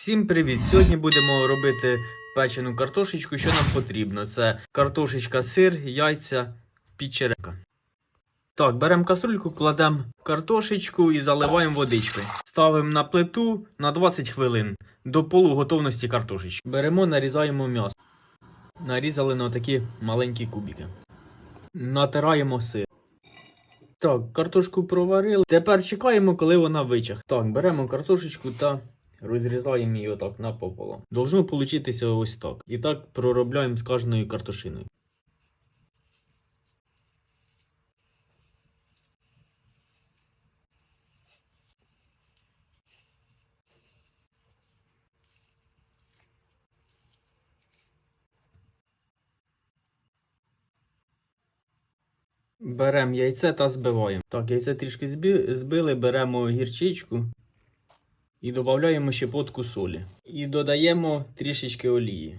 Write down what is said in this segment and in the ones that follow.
Всім привіт! Сьогодні будемо робити печену картошечку. Що нам потрібно? Це картошечка, сир, яйця, печерека. Так, беремо каструльку, кладемо картошечку і заливаємо водичкою. Ставимо на плиту на 20 хвилин до полуготовності картошечки. Беремо, нарізаємо м'ясо. Нарізали на такі маленькі кубики. Натираємо сир. Так, картошку проварили. Тепер чекаємо, коли вона вичах. Так, беремо картошечку та розрізаємо її отак напополам. Должно получитися ось так. І так проробляємо з кожною картошиною. Беремо яйце та збиваємо. Так, яйце трішки збили, беремо гірчичку і додаємо щепотку солі. І додаємо трішечки олії.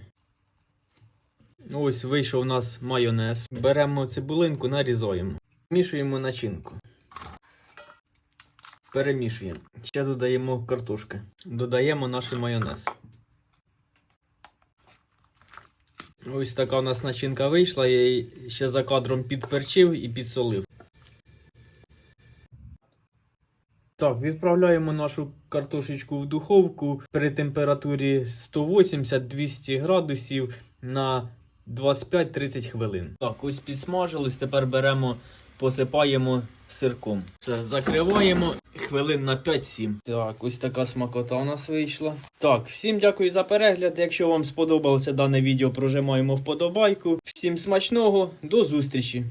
Ось вийшов у нас майонез. Беремо цибулинку, нарізаємо. Мішуємо начинку. Перемішуємо. Ще додаємо картошки. Додаємо наш майонез. Ось така у нас начинка вийшла. Я її ще за кадром підперчив і підсолив. Так, відправляємо нашу картошечку в духовку при температурі 180-200 градусів на 25-30 хвилин. Так, ось підсмажилось. Тепер беремо, посипаємо сирком. Все, закриваємо хвилин на 5-7. Так, ось така смакота у нас вийшла. Так, всім дякую за перегляд. Якщо вам сподобалося дане відео, прожимаємо вподобайку. Всім смачного, до зустрічі!